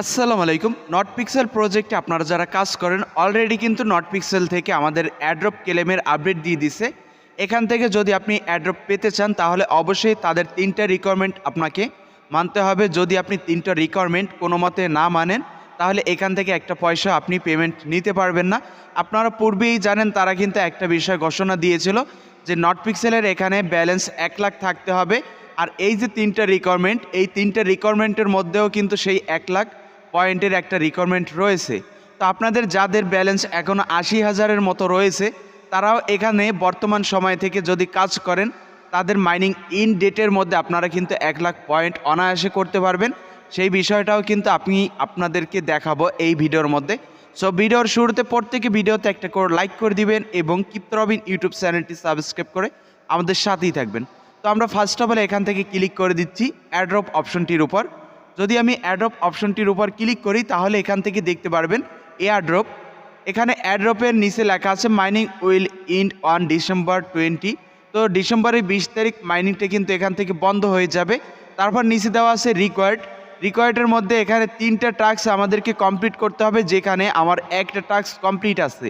আসসালামু আলাইকুম। Not pixel প্রজেক্টে আপনারা যারা কাজ করেন অলরেডি কিন্তু নট পিক্সেল থেকে আমাদের অ্যাড্রপ ক্লেমের আপডেট দিয়ে দিছে। এখান থেকে যদি আপনি অ্যাড্রপ পেতে চান, তাহলে অবশ্যই তাদের তিনটা রিকোয়ারমেন্ট আপনাকে মানতে হবে। যদি আপনি তিনটা রিকোয়ারমেন্ট কোনো মতে না মানেন, তাহলে এখান থেকে একটা পয়সা আপনি পেমেন্ট নিতে পারবেন না। আপনারা পূর্বেই জানেন, তারা কিন্তু একটা বিষয় ঘোষণা দিয়েছিল যে নট পিক্সেলের এখানে ব্যালেন্স এক লাখ থাকতে হবে। আর এই যে তিনটা রিকোয়ারমেন্ট এই তিনটা রিকোয়ারমেন্টের মধ্যেও কিন্তু সেই এক লাখ পয়েন্টের একটা রিকোয়ারমেন্ট রয়েছে। তো আপনাদের যাদের ব্যালেন্স এখনও আশি হাজারের মতো রয়েছে, তারাও এখানে বর্তমান সময় থেকে যদি কাজ করেন, তাদের মাইনিং ইন ডেটের মধ্যে আপনারা কিন্তু এক লাখ পয়েন্ট অনায়াসে করতে পারবেন। সেই বিষয়টাও কিন্তু আপনি আপনাদেরকে দেখাবো এই ভিডিওর মধ্যে। সো ভিডিওর শুরুতে প্রত্যেকে ভিডিওতে একটা করে লাইক করে দিবেন এবং কিপ্তরবিন ইউটিউব চ্যানেলটি সাবস্ক্রাইব করে আমাদের সাথেই থাকবেন। তো আমরা ফার্স্ট অফ অল এখান থেকে ক্লিক করে দিচ্ছি অ্যাড্রপ অপশনটির উপর। যদি আমি অ্যাড্রপ অপশনটির উপর ক্লিক করি, তাহলে এখান থেকে দেখতে পারবেন এয়ারড্রপ এখানে অ্যাড্রপের নিচে লেখা আছে mining will end on December twenty তো ডিসেম্বরের বিশ তারিখ মাইনিংটা কিন্তু এখান থেকে বন্ধ হয়ে যাবে। তারপর নিচে দেওয়া আছে রিকোয়ার্ড রিকোয়ার্ডের মধ্যে এখানে তিনটা টাস্ক আমাদেরকে কমপ্লিট করতে হবে, যেখানে আমার একটা টাস্ক কমপ্লিট আছে।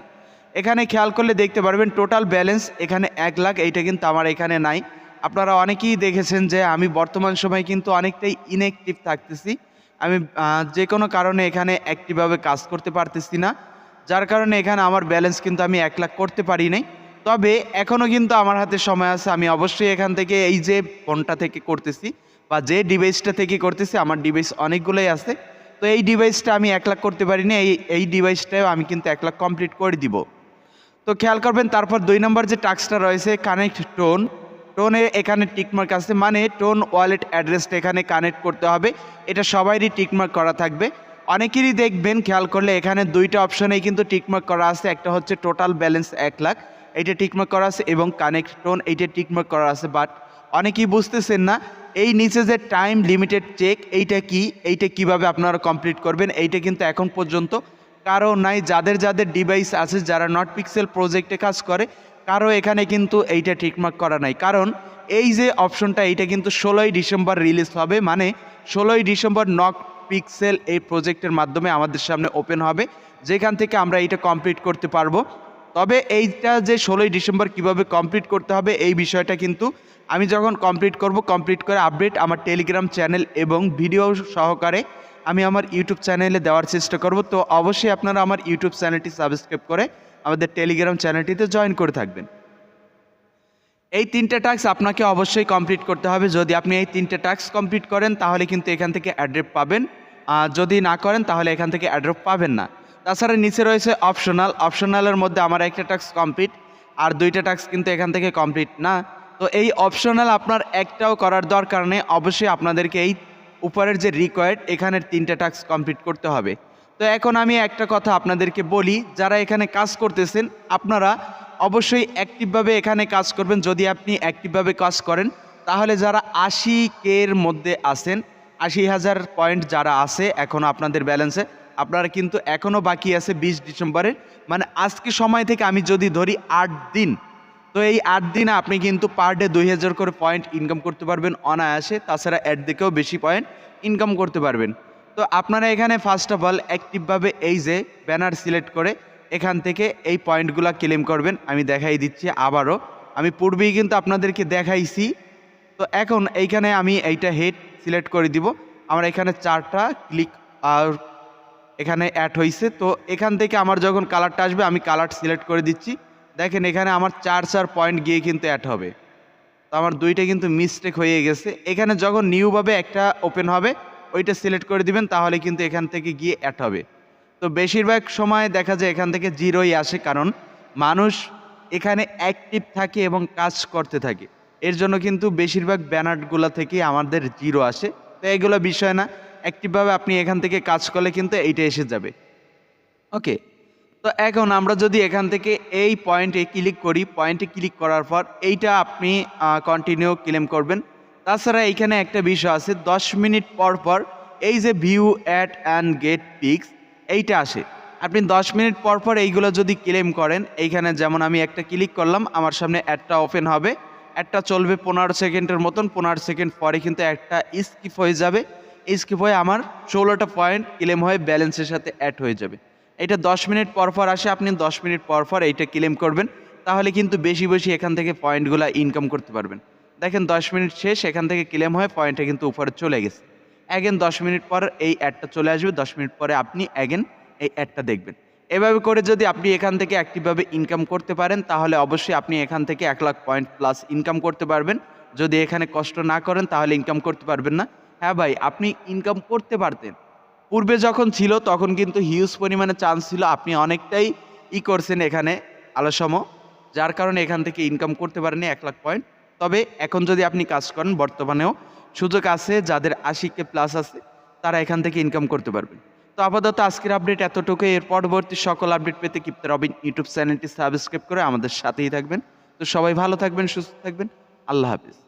এখানে খেয়াল করলে দেখতে পারবেন টোটাল ব্যালেন্স এখানে এক লাখ, এইটা কিন্তু আমার এখানে নাই। আপনারা অনেকেই দেখেছেন যে আমি বর্তমান সময় কিন্তু অনেকটাই ইনঅ্যাক্টিভ থাকতেছি। আমি যে কোনো কারণে এখানে অ্যাক্টিভভাবে কাজ করতে পারতেছি না। যার কারণে এখানে আমার ব্যালেন্স কিন্তু আমি এক লাখ করতে পারি নাই। তবে এখনও কিন্তু আমার হাতে সময় আছে। আমি অবশ্যই এখান থেকে এই যে ফোনটা থেকে করতেছি বা যে ডিভাইসটা থেকে করতেছি, আমার ডিভাইস অনেকগুলোই আছে। তো এই ডিভাইসটা আমি এক লাখ করতে পারি না এই এই ডিভাইসটাও আমি কিন্তু এক লাখ কমপ্লিট করে দিব। তো খেয়াল করবেন, তারপর দুই নম্বর যে টাস্কটা রয়েছে কানেক্ট টোন টোনে এখানে টিকমার্ক আছে মানে টোন ওয়ালেট অ্যাড্রেসটা এখানে কানেক্ট করতে হবে। এটা সবারই টিকমার্ক করা থাকবে। অনেকেরই দেখবেন, খেয়াল করলে এখানে দুইটা অপশনেই কিন্তু টিকমার্ক করা আছে। একটা হচ্ছে টোটাল ব্যালেন্স এক লাখ, এইটা টিকমার্ক করা আছে, এবং কানেক্ট টোন এইটা টিকমার্ক করা আছে। বাট অনেকেই বুঝতেছেন না, এই নিচে যে টাইম লিমিটেড চেক, এইটা কি? এইটা কীভাবে আপনারা কমপ্লিট করবেন? এইটা কিন্তু এখন পর্যন্ত কারও নাই। যাদের যাদের ডিভাইস আছে, যারা নট পিক্সেল প্রজেক্টে কাজ করে কারও এখানে কিন্তু এইটা ঠিকমাক করা নাই। কারণ এই যে অপশনটা, এইটা কিন্তু ষোলোই ডিসেম্বর রিলিজ হবে। মানে ষোলোই ডিসেম্বর নক পিক্সেল এই প্রজেক্টের মাধ্যমে আমাদের সামনে ওপেন হবে, যেখান থেকে আমরা এইটা কমপ্লিট করতে পারব। তবে এইটা যে ষোলোই ডিসেম্বর কীভাবে কমপ্লিট করতে হবে, এই বিষয়টা কিন্তু আমি যখন কমপ্লিট করব, কমপ্লিট করে আপডেট আমার টেলিগ্রাম চ্যানেল এবং ভিডিও সহকারে আমি আমার ইউটিউব চ্যানেলে দেওয়ার চেষ্টা করব। তো অবশ্যই আপনারা আমার ইউটিউব চ্যানেলটি সাবস্ক্রাইব করে আমাদের টেলিগ্রাম চ্যানেলটিতে জয়েন করে থাকবেন। এই তিনটে টাস্ক আপনাকে অবশ্যই কমপ্লিট করতে হবে। যদি আপনি এই তিনটে টাস্ক কমপ্লিট করেন, তাহলে কিন্তু এখান থেকে অ্যাড্রেপ পাবেন। আর যদি না করেন, তাহলে এখান থেকে অ্যাড্রপ পাবেন না। তাছাড়া নিচে রয়েছে অপশনাল অপশনালের মধ্যে আমার একটা টাস্ক কমপ্লিট আর দুইটা টাস্ক কিন্তু এখান থেকে কমপ্লিট না। তো এই অপশনাল আপনার একটাও করার দরকার নেই। অবশ্যই আপনাদেরকে এই উপরের যে রিকোয়ার্ড এখানের তিনটা টাস্ক কমপ্লিট করতে হবে। তো এখন আমি একটা কথা আপনাদেরকে বলি, যারা এখানে কাজ করতেছেন, আপনারা অবশ্যই অ্যাক্টিভভাবে এখানে কাজ করবেন। যদি আপনি অ্যাক্টিভভাবে কাজ করেন, তাহলে যারা আশি কের মধ্যে আছেন আশি হাজার পয়েন্ট যারা আছে এখনও আপনাদের ব্যালেন্সে আপনারা কিন্তু এখনও বাকি আছে বিশ ডিসেম্বরের মানে আজকে সময় থেকে আমি যদি ধরি আট দিন, তো এই আট দিনে আপনি কিন্তু পার ডে দুই হাজার করে পয়েন্ট ইনকাম করতে পারবেন। অনায়াসে, তাছাড়া অ্যাড দিকেও বেশি পয়েন্ট ইনকাম করতে পারবেন। তো আপনারা এখানে ফার্স্ট অফ অল অ্যাক্টিভভাবে এই যে ব্যানার সিলেক্ট করে এখান থেকে এই পয়েন্টগুলো ক্লেম করবেন। আমি দেখাই দিচ্ছি আবারও। আমি পূর্বেই কিন্তু আপনাদেরকে দেখাইছি। তো এখন এইখানে আমি এইটা হেড সিলেক্ট করে দিব। আমার এখানে চারটা ক্লিক আর এখানে অ্যাড হয়েছে তো এখান থেকে আমার যখন কালারটা আসবে, আমি কালার সিলেক্ট করে দিচ্ছি। দেখেন এখানে আমার চার চার পয়েন্ট গিয়ে কিন্তু অ্যাড হবে। তো আমার দুইটা কিন্তু মিস্টেক হয়ে গেছে। এখানে যখন নিউভাবে একটা ওপেন হবে ওইটা সিলেক্ট করে দিবেন, তাহলে কিন্তু এখান থেকে গিয়ে অ্যাড হবে। তো বেশিরভাগ সময় দেখা যায় এখান থেকে জিরোই আসে, কারণ মানুষ এখানে অ্যাক্টিভ থাকে এবং কাজ করতে থাকে। এর জন্য কিন্তু বেশিরভাগ ব্যানারগুলো থেকে আমাদের জিরো আসে। তো এগুলো বিষয় না অ্যাক্টিভভাবে আপনি এখান থেকে কাজ করলে কিন্তু এইটা এসে যাবে। ওকে তো এখন আমরা যদি এখান থেকে এই পয়েন্টে ক্লিক করি পয়েন্টে ক্লিক করার পর এইটা আপনি কন্টিনিউ ক্লেম করবেন। তাছাড়া এইখানে একটা বিষয় আছে, দশ মিনিট পর পর এই যে view at and get picks এইটা আসে। আপনি দশ মিনিট পর পর এইগুলো যদি ক্লেম করেন, এইখানে যেমন আমি একটা ক্লিক করলাম, আমার সামনে অ্যাডটা ওপেন হবে। অ্যাডটা চলবে পনেরো সেকেন্ডের মতন, পনেরো সেকেন্ড পরে কিন্তু একটা স্কিপ হয়ে যাবে। স্কিপ হয়ে আমার ষোলোটা পয়েন্ট ক্লেম হয়ে ব্যালেন্সের সাথে অ্যাড হয়ে যাবে। এটা দশ মিনিট পর পর আসে, আপনি দশ মিনিট পর পর এইটা ক্লেম করবেন। তাহলে কিন্তু বেশি বেশি এখান থেকে পয়েন্টগুলো ইনকাম করতে পারবেন। দেখেন দশ মিনিট শেষ, এখান থেকে ক্লেম হয়ে পয়েন্টটা কিন্তু উপরে চলে গেছে। অ্যাগেন দশ মিনিট পর এই অ্যাডটা চলে আসবে, দশ মিনিট পরে আপনি অ্যাগেন এই অ্যাডটা দেখবেন। এভাবে করে যদি আপনি এখান থেকে অ্যাক্টিভভাবে ইনকাম করতে পারেন, তাহলে অবশ্যই আপনি এখান থেকে এক লাখ পয়েন্ট প্লাস ইনকাম করতে পারবেন। যদি এখানে কষ্ট না করেন, তাহলে ইনকাম করতে পারবেন না। হ্যাঁ ভাই, আপনি ইনকাম করতে পারতেন। পূর্বে যখন ছিল, তখন কিন্তু হিউজ পরিমাণে চান্স ছিল। আপনি অনেকটাই ই করছেন এখানে আলসম, যার কারণে এখান থেকে ইনকাম করতে পারেনি এক লাখ পয়েন্ট তবে এখন যদি আপনি কাজ করেন, বর্তমানেও সুযোগ আছে, যাদের আশি কে প্লাস আছে, তারা এখান থেকে ইনকাম করতে পারবেন। তো আপাতত আজকের আপডেট এতটুকু। এর পরবর্তী সকল আপডেট পেতে কিপ্তে রবিন ইউটিউব চ্যানেলটি সাবস্ক্রাইব করে আমাদের সাথেই থাকবেন। তো সবাই ভালো থাকবেন, সুস্থ থাকবেন। আল্লাহ হাফিজ।